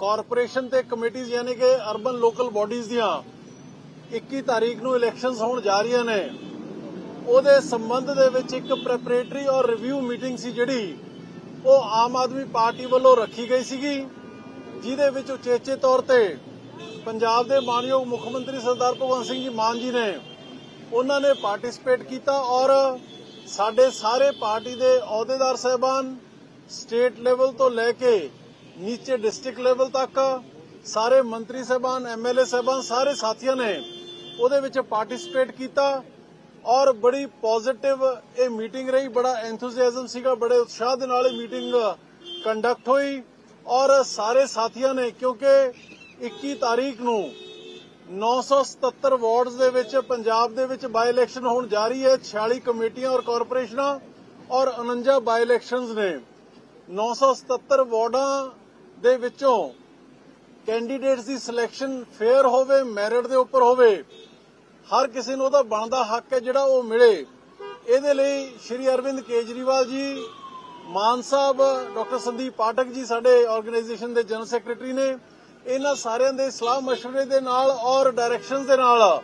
Corporation ਤੇ ਕਮੇਟੀਆਂ ਯਾਨੀ ਕਿ ਅਰਬਨ ਲੋਕਲ ਬਾਡੀਜ਼ ਦੀਆਂ 21 ਤਾਰੀਖ ਨੂੰ ਇਲੈਕਸ਼ਨਸ ਹੋਣ ਜਾ ਰਹੀਆਂ ਨੇ। ਉਹਦੇ ਸੰਬੰਧ ਦੇ ਵਿੱਚ ਇੱਕ ਪ੍ਰੈਪਰੇਟਰੀ ਔਰ ਰਿਵਿਊ ਮੀਟਿੰਗ ਸੀ ਜਿਹੜੀ ਉਹ ਆਮ ਆਦਮੀ ਪਾਰਟੀ ਵੱਲੋਂ ਰੱਖੀ ਗਈ ਸੀਗੀ, ਜਿਹਦੇ ਵਿੱਚ ਉਚੇਚੇ ਤੌਰ ਤੇ ਪੰਜਾਬ ਦੇ ਮਾਨਯੋਗ ਮੁੱਖ ਮੰਤਰੀ ਸਰਦਾਰ ਭਗਵੰਤ ਸਿੰਘ ਜੀ ਮਾਨ ਜੀ ਨੇ ਉਹਨਾਂ ਨੇ ਪਾਰਟਿਸਿਪੇਟ ਕੀਤਾ ਔਰ ਸਾਡੇ ਸਾਰੇ ਪਾਰਟੀ ਦੇ ਅਹੁਦੇਦਾਰ ਸਹਿਬਾਨ ਸਟੇਟ ਲੈਵਲ ਤੋਂ ਲੈ ਕੇ ਨੀਚੇ ਡਿਸਟ੍ਰਿਕਟ ਲੈਵਲ ਤੱਕ ਸਾਰੇ ਮੰਤਰੀ ਸਹਿਬਾਨ ਐਮਐਲਏ ਸਹਿਬਾਨ, ਸਾਰੇ ਸਾਥੀਆਂ ਨੇ ਉਹਦੇ ਵਿੱਚ ਪਾਰਟਿਸਿਪੇਟ ਕੀਤਾ ਔਰ ਬੜੀ ਪੋਜ਼ਿਟਿਵ ਇਹ ਮੀਟਿੰਗ ਰਹੀ, ਬੜਾ ਐਂਥੂਸੀਆਜ਼ਮ ਸੀਗਾ, ਬੜੇ ਉਤਸ਼ਾਹ ਦੇ ਨਾਲ ਇਹ ਮੀਟਿੰਗ ਕੰਡਕਟ ਹੋਈ ਔਰ ਸਾਰੇ ਸਾਥੀਆਂ ਨੇ ਕਿਉਂਕਿ 21 ਤਾਰੀਖ ਨੂੰ 977 ਵਾਰਡਸ ਦੇ ਵਿੱਚ, ਪੰਜਾਬ ਦੇ ਵਿੱਚ ਬਾਈ ਇਲੈਕਸ਼ਨ ਹੋਣ ਜਾ ਰਹੀ ਹੈ 46 ਕਮੇਟੀਆਂ ਔਰ ਕਾਰਪੋਰੇਸ਼ਨਾਂ ਔਰ 49 ਬਾਈ ਇਲੈਕਸ਼ਨਸ ਨੇ। 977 ਵਾਰਡਾਂ ਦੇ ਵਿੱਚੋਂ ਕੈਂਡੀਡੇਟਸ ਦੀ ਸਿਲੈਕਸ਼ਨ ਫੇਅਰ ਹੋਵੇ ਮੈਰਿਟ ਦੇ ਉੱਪਰ ਹੋਵੇ, ਹਰ ਕਿਸੇ ਨੂੰ ਉਹਦਾ ਬਣਦਾ ਹੱਕ ਹੈ ਜਿਹੜਾ ਉਹ ਮਿਲੇ। ਇਹਦੇ ਲਈ ਸ਼੍ਰੀ ਅਰਵਿੰਦ ਕੇਜਰੀਵਾਲ ਜੀ, ਮਾਨ ਸਾਹਿਬ, ਡਾਕਟਰ ਸੰਦੀਪ ਪਾਠਕ ਜੀ ਸਾਡੇ ਆਰਗੇਨਾਈਜੇਸ਼ਨ ਦੇ ਜਨਰਲ ਸੈਕਟਰੀ ਨੇ, ਇਹਨਾਂ ਸਾਰਿਆਂ ਦੇ ਸਲਾਹ مشਵਰੇ ਦੇ ਨਾਲ ਔਰ ਡਾਇਰੈਕਸ਼ਨਸ ਦੇ ਨਾਲ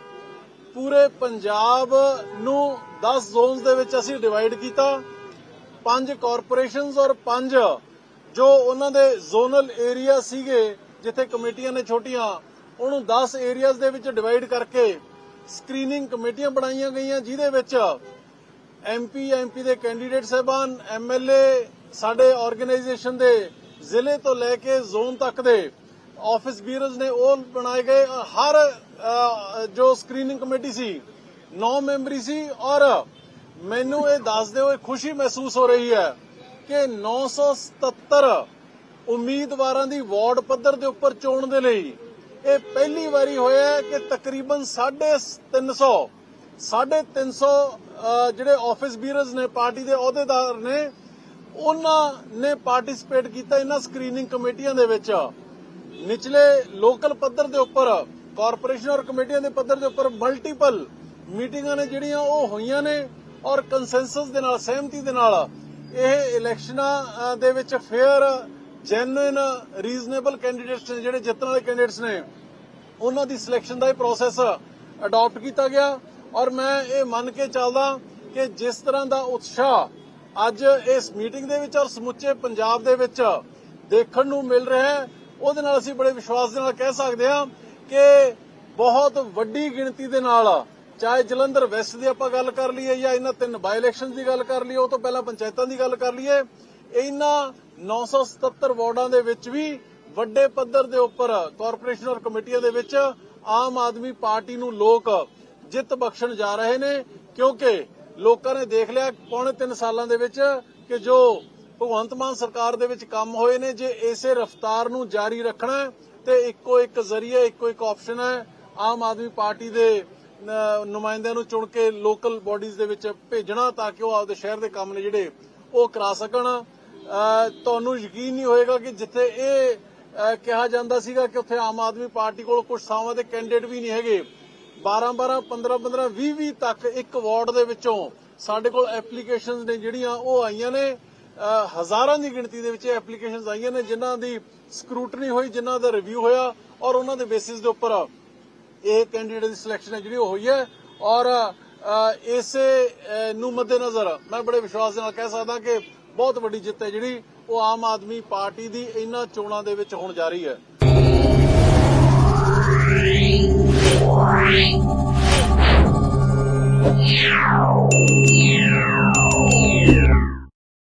ਪੂਰੇ ਪੰਜਾਬ ਨੂੰ 10 ਜ਼ੋਨਸ ਦੇ ਵਿੱਚ ਅਸੀਂ ਡਿਵਾਈਡ ਕੀਤਾ। ਪੰਜ ਕਾਰਪੋਰੇਸ਼ਨਸ ਔਰ ਪੰਜ ਜੋ ਉਹਨਾਂ ਦੇ ਜ਼ੋਨਲ ਏਰੀਆ ਸੀਗੇ, ਜਿੱਥੇ ਕਮੇਟੀਆਂ ਨੇ ਛੋਟੀਆਂ, ਉਹਨੂੰ 10 ਏਰੀਆਜ਼ ਦੇ ਵਿੱਚ ਡਿਵਾਈਡ ਕਰਕੇ ਸਕਰੀਨਿੰਗ ਕਮੇਟੀਆਂ ਬਣਾਈਆਂ ਗਈਆਂ, ਜਿਹਦੇ ਵਿੱਚ ਐਮਪੀ ਐਮਪੀ ਦੇ ਕੈਂਡੀਡੇਟ ਸਹਿਬਾਨ ਐਮਐਲਏ ਸਾਡੇ ਆਰਗੇਨਾਈਜੇਸ਼ਨ ਦੇ ਜ਼ਿਲ੍ਹੇ ਤੋਂ ਲੈ ਕੇ ਜ਼ੋਨ ਤੱਕ ਦੇ ਆਫਿਸ ਬੀਰੋਜ਼ ਨੇ ਉਹ ਬਣਾਏ ਗਏ। ਹਰ ਜੋ ਸਕਰੀਨਿੰਗ ਕਮੇਟੀ ਸੀ 9 ਮੈਂਬਰੀ ਸੀ ਔਰ ਮੈਨੂੰ ਇਹ ਦੱਸਦੇ ਹੋਏ ਖੁਸ਼ੀ ਮਹਿਸੂਸ ਹੋ ਰਹੀ ਹੈ ਕਿ 977 ਉਮੀਦਵਾਰਾਂ ਦੀ ਵਾਰਡ ਪੱਧਰ ਦੇ ਉੱਪਰ ਚੋਣ ਦੇ ਲਈ ਇਹ ਪਹਿਲੀ ਵਾਰੀ ਹੋਇਆ ਹੈ ਕਿ ਤਕਰੀਬਨ 350 350 ਜਿਹੜੇ ਆਫਿਸ ਬੀਅਰਸ ਨੇ, ਪਾਰਟੀ ਦੇ ਅਹੁਦੇਦਾਰ ਨੇ, ਉਹਨਾਂ ਨੇ ਪਾਰਟਿਸਿਪੇਟ ਕੀਤਾ ਇਹਨਾਂ ਸਕਰੀਨਿੰਗ ਕਮੇਟੀਆਂ ਦੇ ਵਿੱਚ। ਨਿਚਲੇ ਲੋਕਲ ਪੱਧਰ ਦੇ ਉੱਪਰ ਕਾਰਪੋਰੇਸ਼ਨ ਔਰ ਕਮੇਟੀਆਂ ਦੇ ਪੱਧਰ ਦੇ ਉੱਪਰ ਮਲਟੀਪਲ ਮੀਟਿੰਗਾਂ ਨੇ ਜਿਹੜੀਆਂ ਉਹ ਹੋਈਆਂ ਨੇ ਔਰ ਕੰਸੈਂਸਸ ਦੇ ਨਾਲ, ਸਹਿਮਤੀ ਦੇ ਨਾਲ ਇਹ ਇਲੈਕਸ਼ਨਾਂ ਦੇ ਵਿੱਚ ਫੇਅਰ ਜੈਨੂਇਨ ਰੀਜ਼ਨੇਬਲ ਕੈਂਡੀਡੇਟਸ ਨੇ, ਜਿਹੜੇ ਜਿੱਤਣ ਵਾਲੇ ਕੈਂਡੀਡੇਟਸ ਨੇ, ਉਹਨਾਂ ਦੀ ਸਿਲੈਕਸ਼ਨ ਦਾ ਇਹ ਪ੍ਰੋਸੈਸ ਅਡਾਪਟ ਕੀਤਾ ਗਿਆ। ਔਰ ਮੈਂ ਇਹ ਮੰਨ ਕੇ ਚੱਲਦਾ ਕਿ ਜਿਸ ਤਰ੍ਹਾਂ ਦਾ ਉਤਸ਼ਾਹ ਅੱਜ ਇਸ ਮੀਟਿੰਗ ਦੇ ਵਿੱਚ ਔਰ ਸਮੁੱਚੇ ਪੰਜਾਬ ਦੇ ਵਿੱਚ ਦੇਖਣ ਨੂੰ ਮਿਲ ਰਿਹਾ ਹੈ, ਉਹਦੇ ਨਾਲ ਅਸੀਂ ਬੜੇ ਵਿਸ਼ਵਾਸ ਦੇ ਨਾਲ ਕਹਿ ਸਕਦੇ ਹਾਂ ਕਿ ਬਹੁਤ ਵੱਡੀ ਗਿਣਤੀ ਦੇ ਨਾਲ ਚਾਹੇ ਜਲੰਧਰ ਵੈਸਟ ਦੀ ਆਪਾਂ ਗੱਲ ਕਰ ਲਈਏ ਜਾਂ ਇਹਨਾਂ ਤਿੰਨ ਬਾਈ ਇਲੈਕਸ਼ਨਸ ਦੀ ਗੱਲ ਕਰ ਲਈਏ, ਉਹ ਤੋਂ ਪਹਿਲਾਂ ਪੰਚਾਇਤਾਂ ਦੀ ਗੱਲ ਕਰ ਲਈਏ, ਇਹਨਾਂ 977 ਵਾਰਡਾਂ ਦੇ ਵਿੱਚ ਵੀ ਵੱਡੇ ਪੱਧਰ ਦੇ ਉੱਪਰ ਕਾਰਪੋਰੇਸ਼ਨ ਔਰ ਕਮੇਟੀਆਂ ਦੇ ਵਿੱਚ ਆਮ ਆਦਮੀ ਪਾਰਟੀ ਨੂੰ ਲੋਕ ਜਿੱਤ ਬਖਸ਼ਣ ਜਾ ਰਹੇ ਨੇ, ਕਿਉਂਕਿ ਲੋਕਾਂ ਨੇ ਦੇਖ ਲਿਆ ਪੌਣੇ 3 ਸਾਲਾਂ ਦੇ ਵਿੱਚ ਕਿ ਜੋ ਭਗਵੰਤ ਮਾਨ ਸਰਕਾਰ ਦੇ ਵਿੱਚ ਕੰਮ ਹੋਏ ਨੇ, ਜੇ ਇਸੇ ਰਫ਼ਤਾਰ ਨੂੰ ਜਾਰੀ ਰੱਖਣਾ ਤੇ ਇੱਕੋ ਇੱਕ ਜ਼ਰੀਆ ਇੱਕੋ ਇੱਕ ਆਪਸ਼ਨ ਹੈ ਆਮ ਆਦਮੀ ਪਾਰਟੀ ਦੇ ਨੁਮਾਇੰਦਿਆਂ ਨੂੰ ਚੁਣ ਕੇ ਲੋਕਲ ਬਾਡੀਜ਼ ਦੇ ਵਿੱਚ ਭੇਜਣਾ ਤਾਂ ਕਿ ਉਹ ਆਪਦੇ ਸ਼ਹਿਰ ਦੇ ਕੰਮ ਨੇ ਜਿਹੜੇ ਉਹ ਕਰਾ ਸਕਣ। ਤੁਹਾਨੂੰ ਯਕੀਨ ਨਹੀਂ ਹੋਏਗਾ ਕਿ ਜਿੱਥੇ ਇਹ ਕਿਹਾ ਜਾਂਦਾ ਸੀਗਾ ਕਿ ਉੱਥੇ ਆਮ ਆਦਮੀ ਪਾਰਟੀ ਕੋਲ ਕੁਝ ਥਾਵਾਂ ਦੇ ਕੈਂਡੀਡੇਟ ਵੀ ਨਹੀਂ ਹੈਗੇ। 12 12 15 15 20 20 ਤੱਕ ਇੱਕ ਵਾਰਡ ਦੇ ਵਿੱਚੋਂ ਸਾਡੇ ਕੋਲ ਐਪਲੀਕੇਸ਼ਨਸ ਨੇ ਜਿਹੜੀਆਂ ਉਹ ਆਈਆਂ ਨੇ। ਹਜ਼ਾਰਾਂ ਦੀ ਗਿਣਤੀ ਦੇ ਵਿੱਚ ਐਪਲੀਕੇਸ਼ਨਸ ਆਈਆਂ ਨੇ ਜਿਨ੍ਹਾਂ ਦੀ ਸਕਰੂਟਨੀ ਹੋਈ, ਜਿਨ੍ਹਾਂ ਦਾ ਰਿਵਿਊ ਹੋਇਆ ਔਰ ਉਹਨਾਂ ਦੇ ਬੇਸਿਸ ਦੇ ਉੱਪਰ ਇਹ ਕੈਂਡੀਡੇਟ ਦੀ ਸਿਲੈਕਸ਼ਨ ਹੈ ਜਿਹੜੀ ਉਹ ਹੋਈ ਹੈ ਔਰ ਇਸੇ ਨੂੰ ਮੱਦੇਨਜ਼ਰ ਮੈਂ ਬੜੇ ਵਿਸ਼ਵਾਸ ਦੇ ਨਾਲ ਕਹਿ ਸਕਦਾ ਕਿ ਬਹੁਤ ਵੱਡੀ ਜਿੱਤ ਹੈ ਜਿਹੜੀ ਉਹ ਆਮ ਆਦਮੀ ਪਾਰਟੀ ਦੀ ਇਹਨਾਂ ਚੋਣਾਂ ਦੇ ਵਿੱਚ ਹੋਣ ਜਾ ਰਹੀ ਹੈ Yeah.